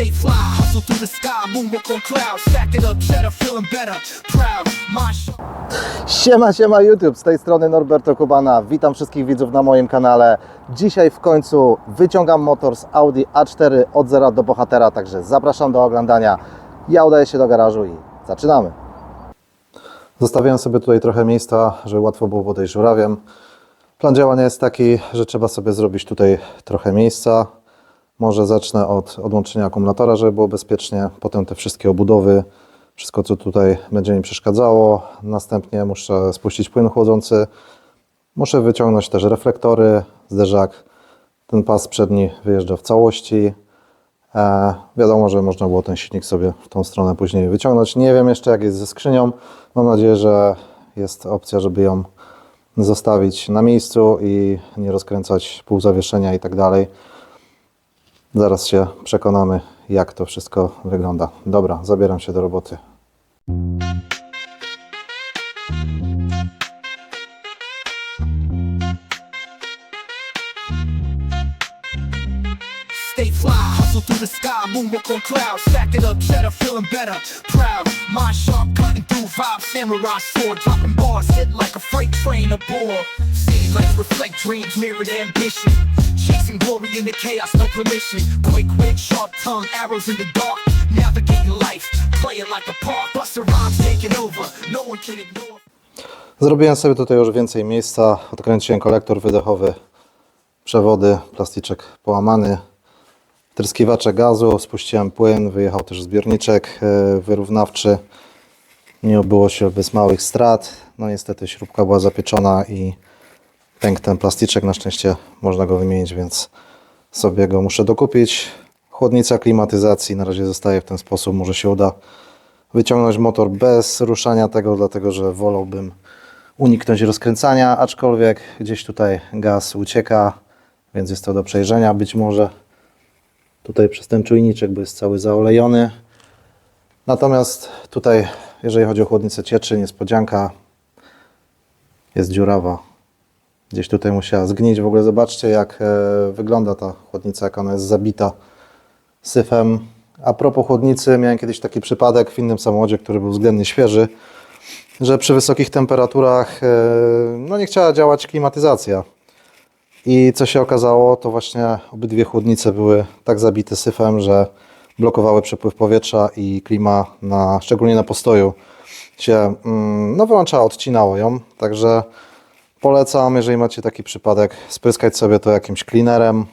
stay fly, hustle through the sky, moonwalk on clouds, stack it up, feeling better, proud, sharp. Siema, siema YouTube, z tej strony Norberto Kubana. Witam wszystkich widzów na moim kanale. Dzisiaj w końcu wyciągam motor z Audi A4 od zera do bohatera, także zapraszam do oglądania. Ja udaję się do garażu i zaczynamy. Zostawiłem sobie tutaj trochę miejsca, żeby łatwo było podejść żurawiem. Plan działania jest taki, że trzeba sobie zrobić tutaj trochę miejsca. Może zacznę od odłączenia akumulatora, żeby było bezpiecznie, potem te wszystkie obudowy, wszystko co tutaj będzie mi przeszkadzało. Następnie muszę spuścić płyn chłodzący. Muszę wyciągnąć też reflektory, zderzak. Ten pas przedni wyjeżdża w całości. E, wiadomo, że można było ten silnik sobie w tą stronę później wyciągnąć. Nie wiem jeszcze jak jest ze skrzynią. Mam nadzieję, że jest opcja, żeby ją zostawić na miejscu i nie rozkręcać pół zawieszenia i tak dalej. Zaraz się przekonamy, jak to wszystko wygląda. Dobra, zabieram się do roboty. Fly, hustle through the sky, moonwalk on clouds, stack it up, feeling better, proud, mind sharp, cutting through vibes, samurai sword, dropping bars, hit like a freight train aboard. Reflect dreams, mirrored ambition, chasing glory in the chaos, no permission. Quick sharp tongue, arrows in the dark, navigating life, playing like a. Buster rhymes taking over, no one can ignore. Zrobiłem sobie tutaj już więcej miejsca. Odkręciłem kolektor wydechowy, przewody, plastyczek połamany, tryskiwacze gazu, spuściłem płyn, wyjechał też zbiorniczek e, wyrównawczy. Nie obyło się bez małych strat. No niestety śrubka była zapieczona i pękł ten plastyczek. Na szczęście można go wymienić, więc sobie go muszę dokupić. Chłodnica klimatyzacji na razie zostaje w ten sposób. Może się uda wyciągnąć motor bez ruszania tego, dlatego że wolałbym uniknąć rozkręcania, aczkolwiek gdzieś tutaj gaz ucieka, więc jest to do przejrzenia. Być może tutaj przez ten czujniczek, bo jest cały zaolejony. Natomiast tutaj, jeżeli chodzi o chłodnicę cieczy, niespodzianka jest dziurawa. Gdzieś tutaj musiała zgnić. W ogóle zobaczcie, jak e, wygląda ta chłodnica, jak ona jest zabita syfem. A propos chłodnicy, miałem kiedyś taki przypadek w innym samochodzie, który był względnie świeży, że przy wysokich temperaturach e, no nie chciała działać klimatyzacja. I co się okazało, to właśnie obydwie chłodnice były tak zabite syfem, że blokowały przepływ powietrza i klima, na, szczególnie na postoju, się mm, no, wyłączała, odcinało ją. Także polecam, jeżeli macie taki przypadek, spryskać sobie to jakimś cleanerem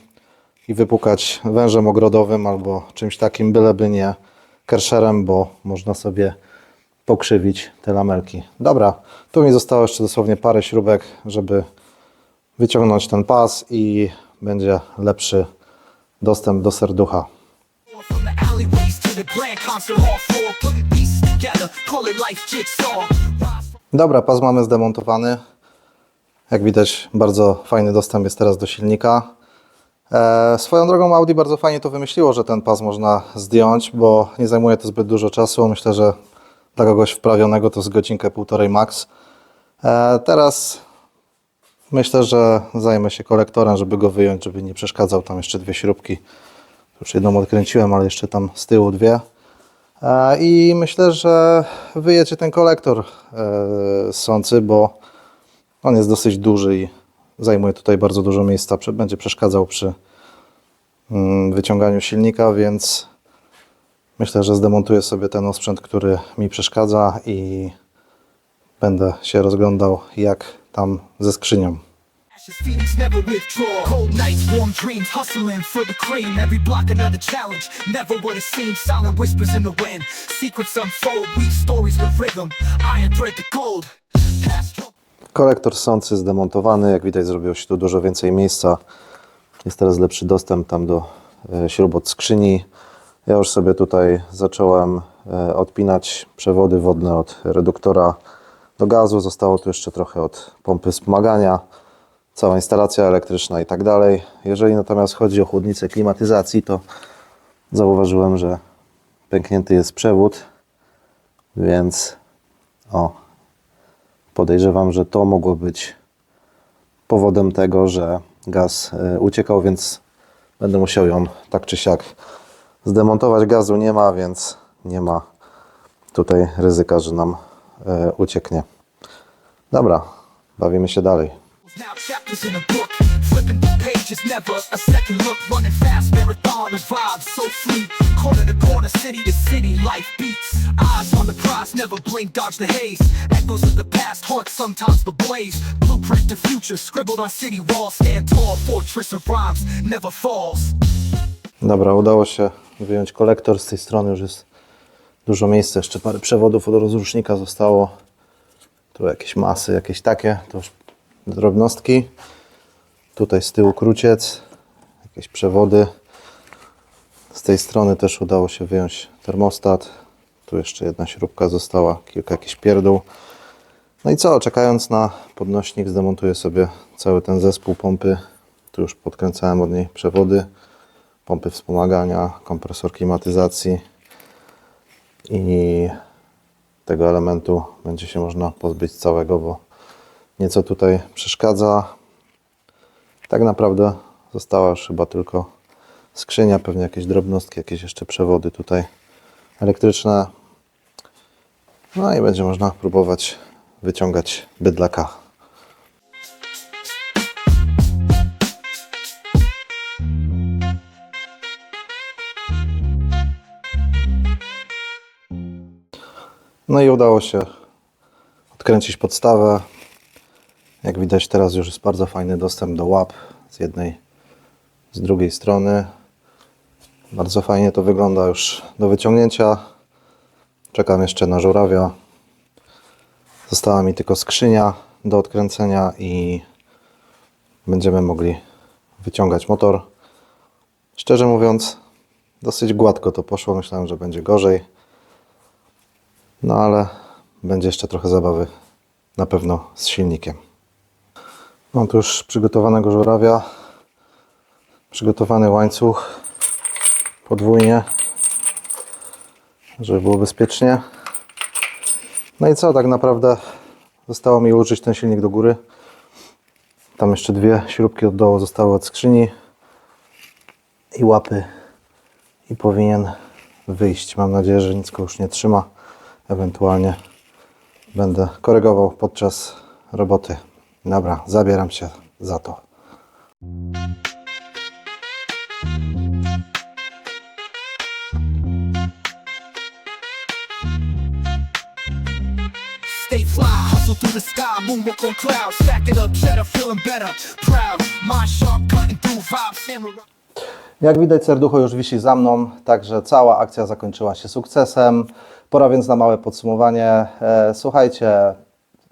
i wypukać wężem ogrodowym albo czymś takim, byleby nie kerszerem, bo można sobie pokrzywić te lamelki. Dobra, tu mi zostało jeszcze dosłownie parę śrubek, żeby wyciągnąć ten pas i będzie lepszy dostęp do serducha. Dobra, pas mamy zdemontowany. Jak widać, bardzo fajny dostęp jest teraz do silnika. E, swoją drogą Audi bardzo fajnie to wymyśliło, że ten pas można zdjąć, bo nie zajmuje to zbyt dużo czasu. Myślę, że dla kogoś wprawionego to z godzinkę, półtorej max. E, teraz myślę, że zajmę się kolektorem, żeby go wyjąć, żeby nie przeszkadzał. Tam jeszcze dwie śrubki. Już jedną odkręciłem, ale jeszcze tam z tyłu dwie. E, I myślę, że wyjedzie ten kolektor e, sący, bo on jest dosyć duży i zajmuje tutaj bardzo dużo miejsca. Będzie przeszkadzał przy mm, wyciąganiu silnika, więc myślę, że zdemontuję sobie ten osprzęt, który mi przeszkadza i będę się rozglądał jak tam ze skrzynią. feelings never withdraw. Cold nights, warm dreams, hustling for the cream. Every block another challenge, never what it seems. Silent whispers in the wind, secrets unfold. Weave stories with rhythm, iron thread to gold. Kolektor sący zdemontowany, jak widać zrobiło się tu dużo więcej miejsca. Jest teraz lepszy dostęp tam do e, śrub od skrzyni. Ja już sobie tutaj zacząłem e, odpinać przewody wodne od reduktora do gazu. Zostało tu jeszcze trochę od pompy wspomagania, cała instalacja elektryczna i tak dalej. Jeżeli natomiast chodzi o chłodnicę klimatyzacji, to zauważyłem, że pęknięty jest przewód, więc o, Podejrzewam, że to mogło być powodem tego, że gaz e, uciekał, więc będę musiał ją tak czy siak Zdemontować gazu nie ma, więc nie ma tutaj ryzyka, że nam ucieknie. Dobra, bawimy się dalej. Pages, never a second look, running fast, marathon of vibes, so. Corner to corner, city to city, life beats. Eyes on the prize, never blink, dodge the haze. Echoes of the past haunt sometimes the blaze. Blueprint the future, scribbled on city walls, stand tall, fortress of rhymes, never falls. Dobra, udało się wyjąć kolektor. Z tej strony już jest dużo miejsca. Jeszcze parę przewodów od rozrusznika zostało. Tu jakieś masy, jakieś takie. To już drobnostki. Tutaj z tyłu kruciec. Jakieś przewody. Z tej strony też udało się wyjąć termostat. Tu jeszcze jedna śrubka została. Kilka jakichś pierdół. No i co? Czekając na podnośnik zdemontuję sobie cały ten zespół pompy. Tu już podkręcałem od niej przewody pompy wspomagania, kompresor klimatyzacji i tego elementu będzie się można pozbyć całego, bo nieco tutaj przeszkadza. Tak naprawdę została już chyba tylko skrzynia, pewnie jakieś drobnostki, jakieś jeszcze przewody tutaj elektryczne. No i będzie można próbować wyciągać bydlaka. No i udało się odkręcić podstawę. Jak widać teraz już jest bardzo fajny dostęp do łap z jednej, z drugiej strony. Bardzo fajnie to wygląda już do wyciągnięcia. Czekam jeszcze na żurawia. Została mi tylko skrzynia do odkręcenia i będziemy mogli wyciągać motor. Szczerze mówiąc, dosyć gładko to poszło. Myślałem, że będzie gorzej. No ale będzie jeszcze trochę zabawy na pewno z silnikiem. Mam tu już przygotowanego żurawia, przygotowany łańcuch podwójnie, żeby było bezpiecznie. No i co, tak naprawdę zostało mi użyć ten silnik do góry. Tam jeszcze dwie śrubki od dołu zostały od skrzyni i łapy i powinien wyjść. Mam nadzieję, że nic go już nie trzyma. Ewentualnie będę korygował podczas roboty. Dobra, zabieram się za to. Stay fly, hustle through the sky, moonwalk on clouds, up, feeling better, proud, sharp, cutting through vibes. Jak widać, serducho już wisi za mną, także cała akcja zakończyła się sukcesem. Pora więc na małe podsumowanie. E, Słuchajcie,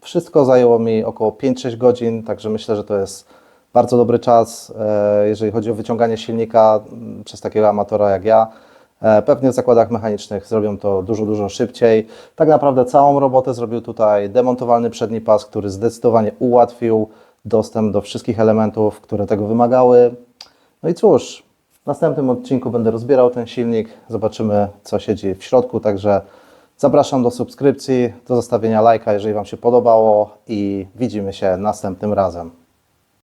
wszystko zajęło mi około 5-6 godzin, także myślę, że to jest bardzo dobry czas, e, jeżeli chodzi o wyciąganie silnika przez takiego amatora jak ja. E, Pewnie w zakładach mechanicznych zrobią to dużo, dużo szybciej. Tak naprawdę całą robotę zrobił tutaj demontowalny przedni pas, który zdecydowanie ułatwił dostęp do wszystkich elementów, które tego wymagały. No i cóż, w następnym odcinku będę rozbierał ten silnik, zobaczymy co się dzieje w środku, także zapraszam do subskrypcji, do zostawienia lajka, jeżeli Wam się podobało i widzimy się następnym razem.